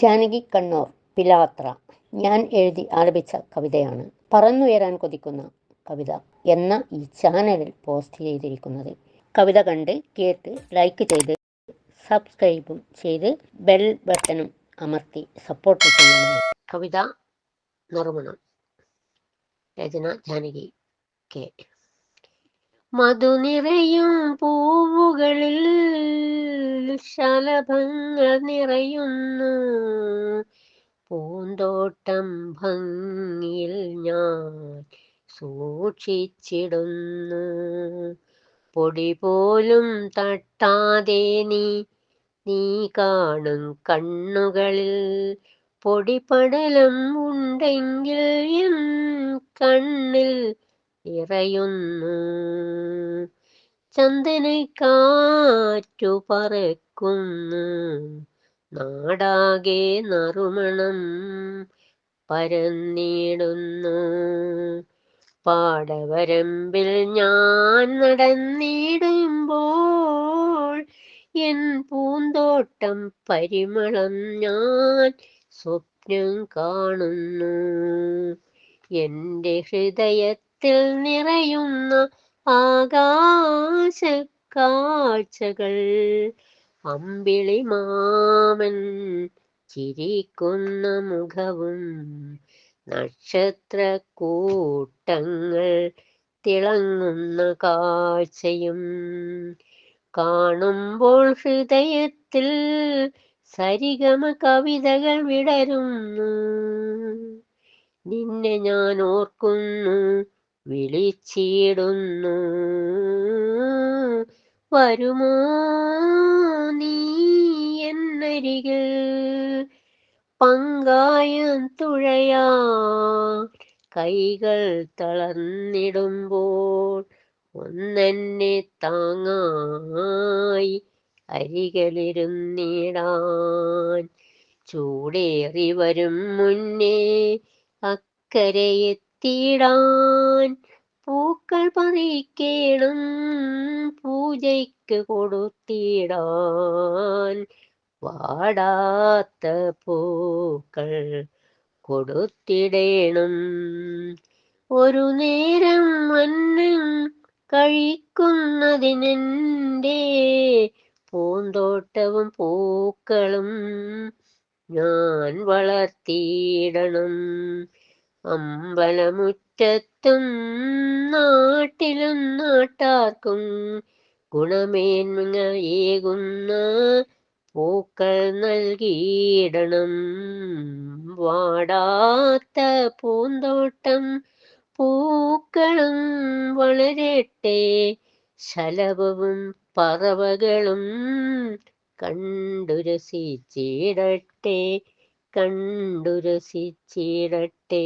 ജാനകി കണ്ണൂർ പിലാത്ര. ഞാൻ എഴുതി ആലപിച്ച കവിതയാണ്. പറന്നുയരാൻ കൊതിക്കുന്ന കവിത എന്ന ഈ ചാനലിൽ പോസ്റ്റ് ചെയ്തിരിക്കുന്നത്. കവിത കണ്ട് കേട്ട് ലൈക്ക് ചെയ്ത് സബ്സ്ക്രൈബും ചെയ്ത് ബെൽ ബട്ടണും അമർത്തി സപ്പോർട്ട് ചെയ്യുന്നു കവിത നറുമണം രചന ജാനകി കെ. മധു നിറയും പൂവുകളിൽ ശലഭങ്ങൾ നിറയുന്നു. പൂന്തോട്ടം ഭംഗിയിൽ ഞാൻ സൂക്ഷിച്ചിടുന്നു. പൊടി പോലും തട്ടാതെ നീ നീ കാണും കണ്ണുകളിൽ പൊടിപടലം ഉണ്ടെങ്കിൽ എൻ കണ്ണിൽ നിറയുന്നു ചന്ദനക്കാറ്റു പറക്കുന്നു. നാടാകെ നറുമണം പരന്നിടുന്നു. പാടവരമ്പിൽ ഞാൻ നടന്നിടുമ്പോൾ എൻ പൂന്തോട്ടം പരിമളം ഞാൻ സ്വപ്നം കാണുന്നു. എന്റെ ഹൃദയത്തിൽ നിറയുന്ന ആകാശ കാഴ്ചകൾ അമ്പിളി മാമൻ ചിരിക്കുന്ന മുഖവും നക്ഷത്രക്കൂട്ടങ്ങൾ തിളങ്ങുന്ന കാഴ്ചയും കാണുമ്പോൾ ഹൃദയത്തിൽ സരിഗമ കവിതകൾ വിടരുന്നു. നിന്നെ ഞാൻ ഓർക്കുന്നു. വിളിച്ചിടുന്നു. വരുമോ നീ എന്നരികിൽ? പങ്കായം തുഴയാ. കൈകൾ തളർന്നിടുമ്പോൾ ഒന്നെന്നെ താങ്ങായി അരികളിരുന്നിടാൻ ചൂടേറി വരും മുന്നേ അക്കരയെത്തിയിടാൻ പൂക്കൾ പറിക്കേണം പൂജയ്ക്ക് കൊടുത്തിടാൻ വാടാത്ത പൂക്കൾ കൊടുത്തിടേണം. ഒരു നേരം മണ്ണും കഴിക്കുന്നതിനെന്റെ പൂന്തോട്ടവും പൂക്കളും ഞാൻ വളർത്തിയിടണം. അമ്പലമുറ്റത്തും നാട്ടിലും നാട്ടാർക്കും ഗുണമേന്മയേകുന്ന പൂക്കൾ നൽകിയിടണം. വാടാത്ത പൂന്തോട്ടം പൂക്കളും വളരട്ടെ ശലഭവും പറവകളും കണ്ടു രസിച്ചിടട്ടെ. കണ്ടു രസിച്ചിടട്ടെ